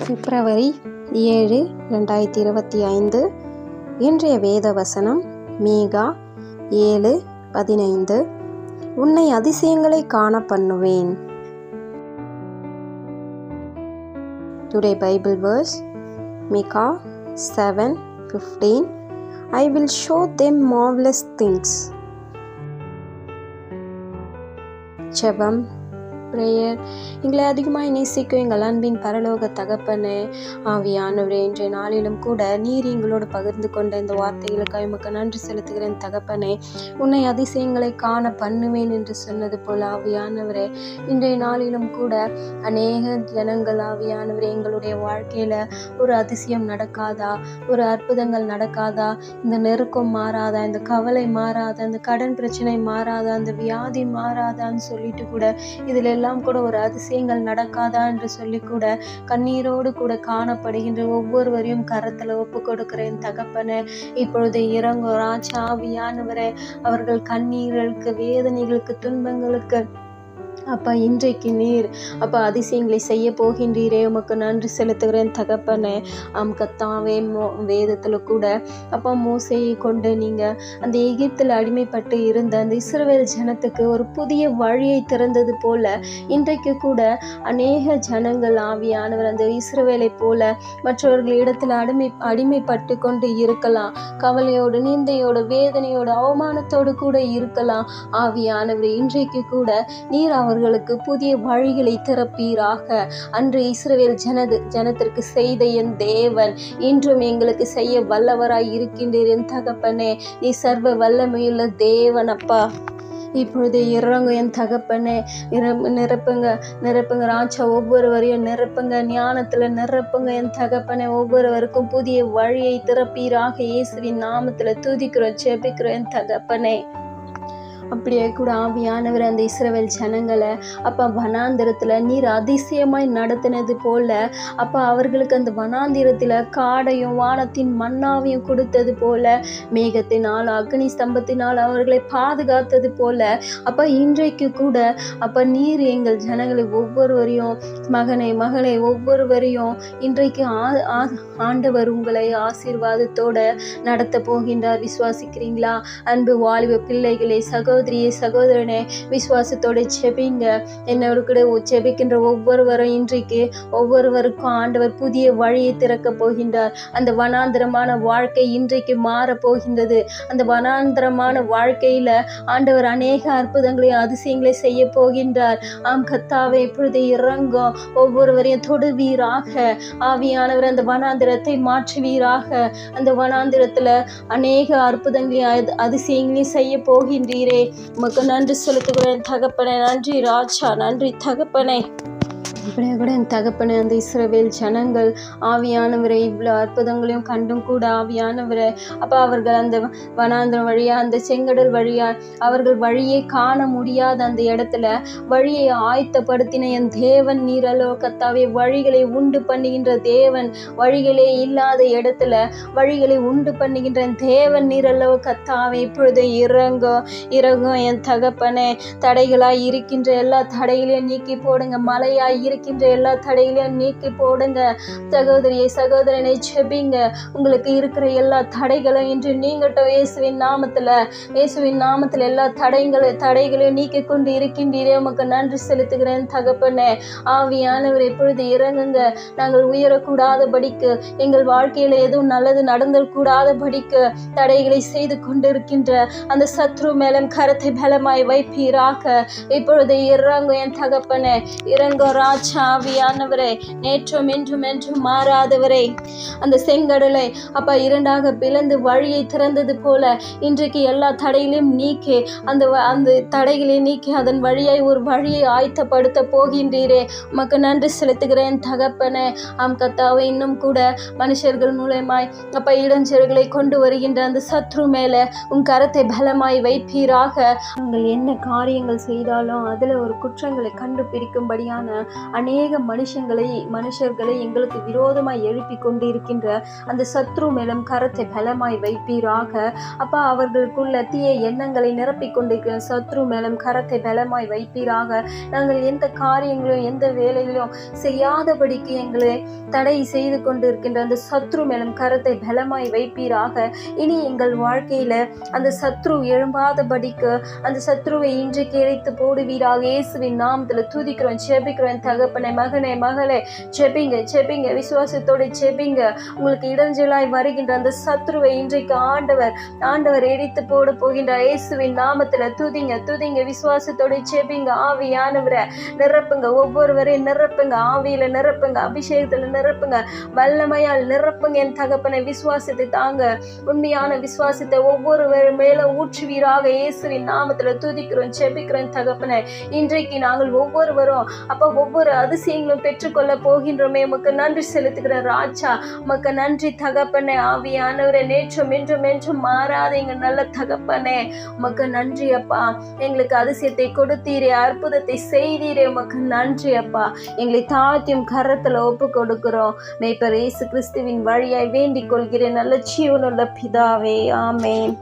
பிப்ரவரி ஏழு ரெண்டாயிரத்தி இருபத்தி ஐந்து. இன்றைய வேத வசனம் மீகா ஏழு பதினைந்து. உன்னை அதிசயங்களை காண பண்ணுவேன். Today Bible verse Micah seven fifteen I will show them marvellous things செபம் ப்ரேயர் எங்களை அதிகமாக நேசிக்கும் எங்கள் அன்பின் பரலோக தகப்பனே ஆவியானவரே இன்றைய நாளிலும் கூட நீர் எங்களோடு பகிர்ந்து கொண்ட இந்த வார்த்தைகளுக்காக எமக்கு நன்றி செலுத்துகிறேன் தகப்பனே. உன்னை அதிசயங்களை காண பண்ணுவேன் என்று சொன்னது போல் ஆவியானவரே இன்றைய நாளிலும் கூட அநேக ஜனங்கள் ஆவியானவரே எங்களுடைய வாழ்க்கையில் ஒரு அதிசயம் நடக்காதா? ஒரு அற்புதங்கள் நடக்காதா? இந்த நெருக்கம் மாறாதா? இந்த கவலை மாறாதா? இந்த கடன் பிரச்சனை மாறாதா? அந்த வியாதி மாறாதான்னு சொல்லிட்டு கூட இதில் எல்லாம் கூட ஒரு அதிசயங்கள் நடக்காதா என்று சொல்லி கூட கண்ணீரோடு கூட காணப்படுகின்ற ஒவ்வொருவரையும் கரத்தில் ஒப்பு கொடுக்கிறேன் தகப்பனே. இப்பொழுது இறங்கும் ராஜா அவர்கள் கண்ணீர்களுக்கு வேதனைகளுக்கு துன்பங்களுக்கு அப்பா இன்றைக்கு நீர். அப்பா அதிசயங்களை செய்ய போகின்றீரே. உமக்கு நன்றி செலுத்துகிறேன் தகப்பனே. ஆம் கத்தாவே மோ வேதத்தில் கூட. அப்பா மோசையை கொண்டு நீங்கள் அந்த எகிப்தில் அடிமைப்பட்டு இருந்த அந்த இஸ்ரவேல் ஜனத்துக்கு ஒரு புதிய வழியை திறந்தது போல இன்றைக்கு கூட அநேக ஜனங்கள் ஆவியானவர் அந்த இஸ்ரவேலை போல மற்றவர்கள் இடத்துல அடிமை அடிமைப்பட்டு கொண்டு இருக்கலாம். கவலையோடு நிந்தையோடு வேதனையோடு அவமானத்தோடு கூட இருக்கலாம். ஆவியானவர் இன்றைக்கு கூட நீர் அவர்களுக்கு புதிய வழிகளை திறப்பீராக. அன்று இஸ்ரவேல் ஜனது ஜனத்திற்கு செய்த என் தேவன் இன்றும் எங்களுக்கு செய்ய வல்லவராய் இருக்கின்றீர் என் தகப்பனே. நீ சர்வ வல்லமையுள்ள தேவன் அப்பா. இப்பொழுது இறங்க என் தகப்பனே. நிரப்புங்க நிரப்புங்க ராஜா ஒவ்வொருவரையும் நிரப்புங்க. ஞானத்தில் நிரப்புங்க என் தகப்பனே. ஒவ்வொருவருக்கும் புதிய வழியை திறப்பீராக. இயேசுவின் நாமத்தில் துதிக்கிறோம் செபிக்கிறோம் என் தகப்பனே. அப்படியே கூட ஆவியானவர் அந்த இஸ்ரவேல் ஜனங்களை அப்போ வனாந்திரத்தில் நீர் அதிசயமாய் நடத்தினது போல அப்போ அவர்களுக்கு அந்த வனாந்திரத்தில் காடையும் வானத்தின் மண்ணாவையும் கொடுத்தது போல மேகத்தினால் அக்னி ஸ்தம்பத்தினால் அவர்களை பாதுகாத்தது போல அப்போ இன்றைக்கு கூட அப்போ நீர் எங்கள் ஜனங்களை ஒவ்வொருவரையும் மகனை மகளை ஒவ்வொருவரையும் இன்றைக்கு ஆ- ஆ- ஆண்டவர் உங்களை ஆசீர்வாதத்தோடு நடத்த போகின்றார். விசுவாசிக்கிறீங்களா? அன்பு வாலிப பிள்ளைகளை சகோ சகோதரியே சகோதரனே விசுவாசத்தோடு செபிங்க என்னோட கூட செபிக்கின்ற ஒவ்வொருவரும் இன்றைக்கு ஒவ்வொருவருக்கும் ஆண்டவர் புதிய வழியை திறக்க போகின்றார். அந்த வனாந்திரமான வாழ்க்கை இன்றைக்கு மாற போகின்றது. அந்த வனாந்திரமான வாழ்க்கையில் ஆண்டவர் அநேக அற்புதங்களையும் அதிசயங்களை செய்ய போகின்றார். ஆம் கத்தாவை இப்பொழுது இறங்கும் ஒவ்வொருவரையும் தொடுவீராக. ஆவியானவர் அந்த வனாந்திரத்தை மாற்றுவீராக. அந்த வனாந்திரத்தில் அநேக அற்புதங்களையும் அதிசயங்களையும் செய்ய போகின்றீரே. உமக்கு நன்றி செலுத்துகிறேன் தகப்பனே. நன்றி ராஜா நன்றி தகப்பனே. இப்படியே கூட என் தகப்பனை அந்த இஸ்ரவேல் ஜனங்கள் ஆவியானவரை இவ்வளோ அற்புதங்களையும் கண்டும் கூட ஆவியானவரை. அப்போ அவர்கள் அந்த வனாந்திரம் வழியாக அந்த செங்கடல் வழியா அவர்கள் வழியை காண முடியாத அந்த இடத்துல வழியை ஆயத்தப்படுத்தின என் தேவன் நீரலோ கத்தாவே வழிகளை உண்டு பண்ணுகின்ற தேவன் வழிகளே இல்லாத இடத்துல வழிகளை உண்டு பண்ணுகின்ற என் தேவன் நீரலோ கத்தாவே இப்பொழுது இறங்கும் இறங்கும் என் தகப்பனே. தடைகளாய் இருக்கின்ற எல்லா தடைகளையும் நீக்கி போடுங்க. மலையாய் இருக்கின்ற எல்லா தடைகளையும் நீக்கி போடுங்க. சகோதரியை சகோதரனை செபிங்க உங்களுக்கு இருக்கிற எல்லா தடைகளும் இன்று நீங்கட்டும் இயேசுவின் நாமத்தில் இயேசுவின் நாமத்தில் எல்லா தடைகளை தடைகளையும் நீக்கி கொண்டு இருக்கின்றீரே. உமக்கு நன்றி செலுத்துகிறேன் தகப்பனே. ஆவியானவர் எப்பொழுது இறங்குங்க. நாங்கள் உயரக்கூடாதபடிக்கு எங்கள் வாழ்க்கையில் எதுவும் நல்லது நடந்தக்கூடாதபடிக்கு தடைகளை செய்து கொண்டிருக்கின்ற அந்த சத்ரு மேலும் கரத்தை பலமாய் வைப்பீராக. இப்பொழுது இறங்கும் என் தகப்பனே. இறங்கும் ராஜா. ஆவியானவரே நேற்றும் இன்றும் என்றும் மாறாதவரே. அந்த செங்கடலை அப்பா இரண்டாக பிளந்து வழியை திறந்தது போல இன்றைக்கு எல்லா தடைகளையும் நீக்கி அந்த வ- அந்த தடைகளை நீக்கி அதன் வழியாய் ஒரு வழியை ஆயத்தப்படுத்த போகின்றீரே. உமக்கு நன்றி செலுத்துகிறேன் தகப்பனே. ஆம் கத்தாவை இன்னும் கூட மனுஷர்கள் மூலயமாய் அப்பா இடைஞ்சல்களை கொண்டு வருகின்ற அந்த சத்ரு மேலே உன் கரத்தை பலமாய் வைப்பீராக. நாங்கள் என்ன காரியங்கள் செய்தாலும் அதில் ஒரு குற்றங்களை கண்டுபிடிக்கும்படியான அநேக மனுஷங்களை மனுஷர்களை எங்களுக்கு விரோதமாய் எழுப்பி கொண்டு இருக்கின்ற அந்த சத்ரு மேலும் கரத்தை பலமாய் வைப்பீராக. அப்பா அவர்களுக்குள்ள தீய எண்ணங்களை நிரப்பிக் கொண்டிருக்கிற சத்ரு மேலும் கரத்தை பலமாய் வைப்பீராக. நாங்கள் எந்த காரியங்களும் எந்த வேலைகளும் செய்யாதபடிக்கு எங்களை தடை செய்து கொண்டிருக்கின்ற அந்த சத்ரு மேலும் கரத்தை பலமாய் வைப்பீராக. இனி எங்கள் வாழ்க்கையில அந்த சத்ரு எழும்பாதபடிக்கு அந்த சத்ருவை இன்றைக்கு இறைத்து போடுவீராக. இயேசுவின் நாமத்துல துதிக்கிறோம் செபிக்கிறோம் தகப்பனை மகனை மகளே செபிங்க செபிங்க விசுவாசத்தோட செபிங்க. உங்களுக்கு இடைஞ்சலாய் வருகின்ற அந்த சத்ருவை இன்றைக்கு ஆண்டவர் ஆண்டவர் எரித்து போட போகின்ற இயேசுவின் நாமத்துல துதிங்க துதிங்க விசுவாசத்தோட செபிங்க. ஆவியானவரை நிரப்புங்க. ஒவ்வொருவரையும் நிரப்புங்க. ஆவியில நிரப்புங்க. அபிஷேகத்துல நிரப்புங்க. வல்லமையால் நிரப்புங்க. என் தகப்பனை விசுவாசத்தை தாங்க. உண்மையான விசுவாசத்தை ஒவ்வொருவர் மேல ஊற்றுவீராக இயேசுவின் நாமத்துல துதிக்கிறோம் செபிக்கிறோம் தகப்பனை. இன்றைக்கு நாங்கள் ஒவ்வொருவரும் அப்போ ஒவ்வொரு அதிசயங்களும் பெற்றுக்கொள்ள போகின்றோமே. உமக்கு நன்றி செலுத்துகிற ராஜா உமக்கு நன்றி தகப்பனே. ஆவியானவரே நேற்றும் இன்றும் என்றும் மாறாத எங்க நல்ல தகப்பனே. உமக்கு நன்றி அப்பா. எங்களுக்கு அதிசயத்தை கொடுத்தீரே அற்புதத்தை செய்தீரே. உமக்கு நன்றி அப்பா. எங்களை தாழ்த்தியும் கரத்துல ஒப்பு கொடுக்கிறோம். மேய்ப்பர் இயேசு கிறிஸ்துவின் வழியாய் வேண்டிக் கொள்கிறேன். நல்ல ஜீவனுள்ள பிதாவே. ஆமேன்.